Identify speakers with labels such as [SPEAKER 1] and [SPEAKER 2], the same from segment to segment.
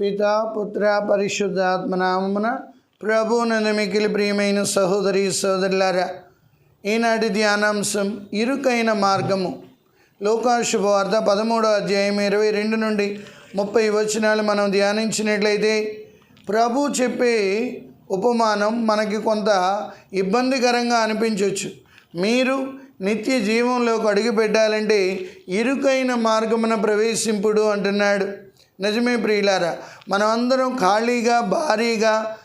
[SPEAKER 1] పితా పుత్ర పరిశుద్ధాత్మనామమున ప్రభునందు మిగిలి ప్రియమైన సహోదరి సోదరులారా ఈనాటి ధ్యానాంశం ఇరుకైన మార్గము. లోకాశుభవార్త పదమూడో అధ్యాయం ఇరవై రెండు నుండి ముప్పై వచనాలు మనం ధ్యానించినట్లయితే ప్రభు చెప్పే ఉపమానం మనకి కొంత ఇబ్బందికరంగా అనిపించవచ్చు మీరు నిత్య జీవంలోకి అడుగు పెట్టాలంటే ఇరుకైన మార్గమున ప్రవేశింపుడు అంటున్నాడు. నిజమే ప్రియులారా మనమందరం ఖాళీగా భారీగా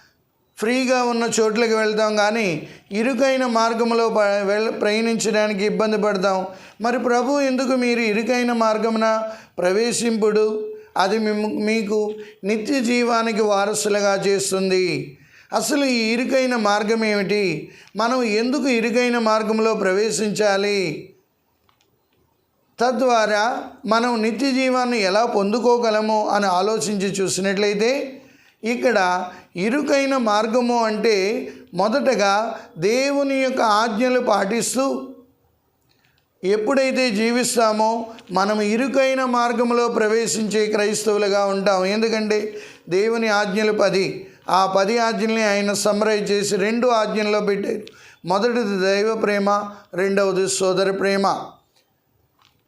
[SPEAKER 1] ఫ్రీగా ఉన్న చోట్లకి వెళ్తాం కానీ ఇరుకైన మార్గంలో ప- వెళ్ళ ప్రయాణించడానికి ఇబ్బంది పడతాం. మరి ప్రభు ఎందుకు మీరు ఇరుకైన మార్గమున ప్రవేశింపుడు? అది మీకు నిత్య జీవానికి వారసులుగా చేస్తుంది. అసలు ఈ ఇరుకైన మార్గం ఏమిటి? మనం ఎందుకు ఇరుకైన మార్గంలో ప్రవేశించాలి? తద్వారా మనం నిత్య జీవాన్ని ఎలా పొందుకోగలము అని ఆలోచించి చూసినట్లయితే ఇక్కడ ఇరుకైన మార్గము అంటే మొదటగా దేవుని యొక్క ఆజ్ఞలు పాటిస్తూ ఎప్పుడైతే జీవిస్తామో మనం ఇరుకైన మార్గంలో ప్రవేశించే క్రైస్తవులుగా ఉంటాం. ఎందుకంటే దేవుని ఆజ్ఞలు పది. ఆ పది ఆజ్ఞల్ని ఆయన సమ్రైజ్ చేసి రెండు ఆజ్ఞల్లో పెట్టారు. మొదటిది దైవ ప్రేమ రెండవది సోదర ప్రేమ.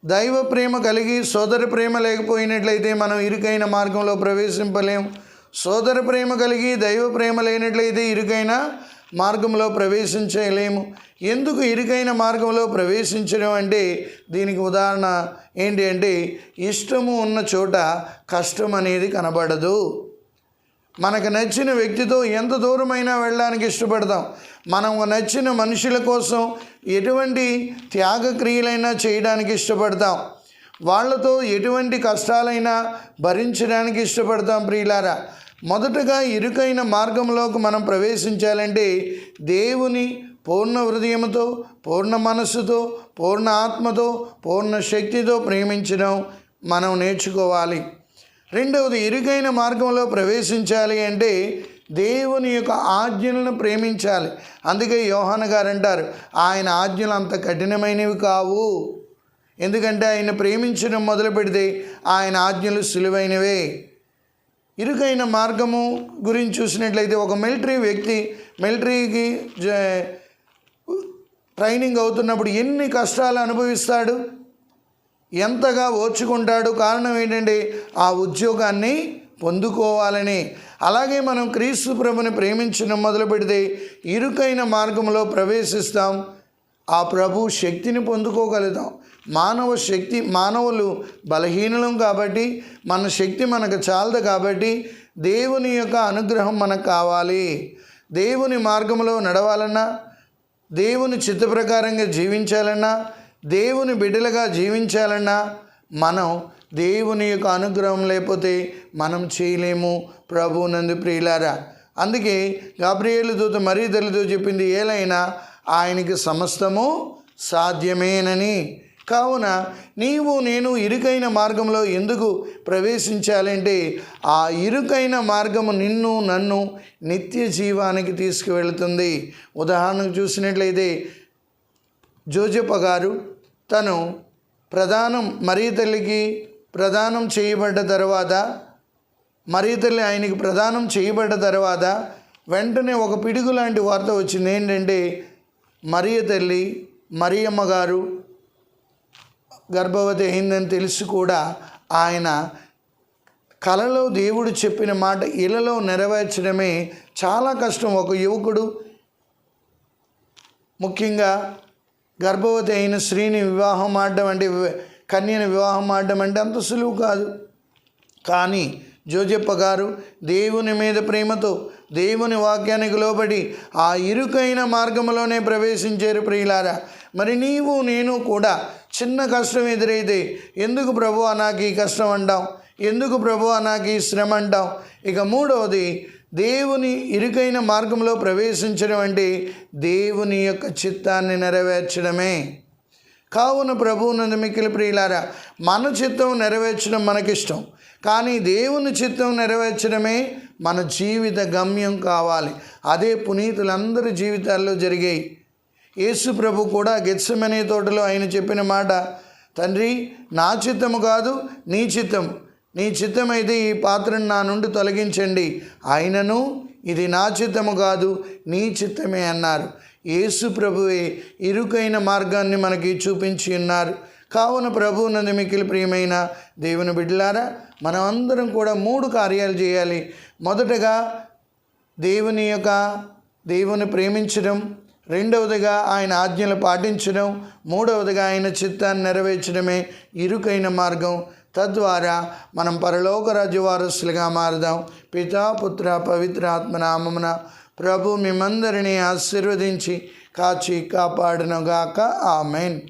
[SPEAKER 1] దైవ ప్రేమ కలిగి సోదర ప్రేమ లేకపోయినట్లయితే మనం ఇరుకైన మార్గంలో ప్రవేశింపలేం. సోదర ప్రేమ కలిగి దైవ ప్రేమ లేనట్లయితే ఇరుకైన మార్గంలో ప్రవేశించలేము. ఎందుకు ఇరుకైన మార్గంలో ప్రవేశించడం అంటే దీనికి ఉదాహరణ ఏంటి అంటే ఇష్టము ఉన్న చోట కష్టం అనేది కనబడదు. మనకు నచ్చిన వ్యక్తితో ఎంత దూరమైనా వెళ్ళడానికి ఇష్టపడతాం. మనం నచ్చిన మనుషుల కోసం ఎటువంటి త్యాగక్రియలైనా చేయడానికి ఇష్టపడతాం. వాళ్ళతో ఎటువంటి కష్టాలైనా భరించడానికి ఇష్టపడతాం ప్రియులారా. మొదటగా ఇరుకైన మార్గంలోకి మనం ప్రవేశించాలంటే దేవుని పూర్ణ హృదయంతో పూర్ణ మనస్సుతో పూర్ణ ఆత్మతో పూర్ణ శక్తితో ప్రేమించడం మనం నేర్చుకోవాలి. రెండవది ఇరుకైన మార్గంలో ప్రవేశించాలి అంటే దేవుని యొక్క ఆజ్ఞలను ప్రేమించాలి. అందుకే యోహాన్ గారు అంటారు ఆయన ఆజ్ఞలు అంత కఠినమైనవి కావు. ఎందుకంటే ఆయన ప్రేమించడం మొదలు పెడితే ఆయన ఆజ్ఞలు సులువైనవే. ఇరుకైన మార్గము గురించి చూసినట్లయితే ఒక మిలిటరీ వ్యక్తి మిలిటరీకి జ- ట్రైనింగ్ అవుతున్నప్పుడు ఎన్ని కష్టాలు అనుభవిస్తాడు? ఎంతగా ఓర్చుకుంటాడు కారణం ఏంటంటే ఆ ఉద్యోగాన్ని పొందుకోవాలని. అలాగే మనం క్రీస్తు ప్రభుని ప్రేమించడం మొదలు పెడితే ఇరుకైన మార్గంలో ప్రవేశిస్తాం. ఆ ప్రభు శక్తిని పొందుకోగలుగుతాం. మానవ శక్తి మానవులు బలహీనులం కాబట్టి మన శక్తి మనకు చాలదు కాబట్టి దేవుని యొక్క అనుగ్రహం మనకు కావాలి. దేవుని మార్గంలో నడవాలన్నా దేవుని చిత్త ప్రకారంగా జీవించాలన్నా దేవుని బిడ్డలుగా జీవించాలన్నా మనం దేవుని యొక్క అనుగ్రహం లేకపోతే మనం చేయలేము. ప్రభు నందు ప్రియులారా అందుకే గాబ్రియేలు మరీ తల్లితో చెప్పింది ఏలైనా ఆయనకి సమస్తము సాధ్యమేనని. కావున నీవు నేను ఇరుకైన మార్గంలో ఎందుకు ప్రవేశించాలంటే ఆ ఇరుకైన మార్గము నిన్ను నన్ను నిత్య జీవానికి తీసుకువెళుతుంది. ఉదాహరణకు చూసినట్లయితే జోజప్ప గారు తను ప్రధానం మరీ తల్లికి ప్రదానం చేయబడ్డ తర్వాత మరీ తల్లి ఆయనకి ప్రదానం చేయబడ్డ తర్వాత వెంటనే ఒక పిడుగు లాంటి వార్త వచ్చింది. ఏంటంటే మరియ తల్లి మరియమ్మ గారు గర్భవతి అయిందని తెలిసి కూడా ఆయన కలలో దేవుడు చెప్పిన మాట ఇలలో నెరవేర్చడమే చాలా కష్టం. ఒక యువకుడు ముఖ్యంగా గర్భవతి అయిన స్త్రీని వివాహం ఆడడం అంటే కన్యను కన్యని వివాహం ఆడడం అంటే అంత సులువు కాదు. కానీ జోజప్ప గారు దేవుని మీద ప్రేమతో దేవుని వాక్యానికి లోబడి ఆ ఇరుకైన మార్గంలోనే ప్రవేశించారు ప్రియులారా. మరి నీవు నేను కూడా చిన్న కష్టం ఎదురైతే ఎందుకు ప్రభు నాకు ఈ కష్టం అంటాం ఎందుకు ప్రభు నాకు ఈ శ్రమ అంటాం ఇక మూడవది దేవుని ఇరుకైన మార్గంలో ప్రవేశించడం అంటే దేవుని యొక్క చిత్తాన్ని నెరవేర్చడమే. కావున ప్రభువునందు మిక్కిలి ప్రియులారా మన చిత్తం నెరవేర్చడం మనకిష్టం. కానీ దేవుని చిత్తం నెరవేర్చడమే మన జీవిత గమ్యం కావాలి. అదే పునీతులందరి జీవితాల్లో జరిగాయి యేసు ప్రభు కూడా గెత్సమనే తోటలో ఆయన చెప్పిన మాట తండ్రి నా చిత్తము కాదు నీ చిత్తం నీ చిత్తమైతే ఈ పాత్రను నా నుండి తొలగించండి. ఆయనను ఇది నా చిత్తము కాదు నీ చిత్తమే అన్నారు. యేసు ప్రభువే ఇరుకైన మార్గాన్ని మనకి చూపించి ఉన్నారు. కావున ప్రభువునందు మిక్కిలి ప్రియమైన దేవుని బిడ్డలారా మనం అందరం కూడా మూడు కార్యాలు చేయాలి. మొదటగా దేవుని యొక్క దేవుని ప్రేమించడం రెండవదిగా ఆయన ఆజ్ఞలు పాటించడం మూడవదిగా ఆయన చిత్తాన్ని నెరవేర్చడమే ఇరుకైన మార్గం. తద్వారా మనం పరలోక రాజ్య వారసులుగా మారుదాం. పితా పుత్ర పవిత్ర ఆత్మనామమున ప్రభు మిమ్మందరినీ ఆశీర్వదించి కాచి కాపాడునుగాక. ఆమెన్.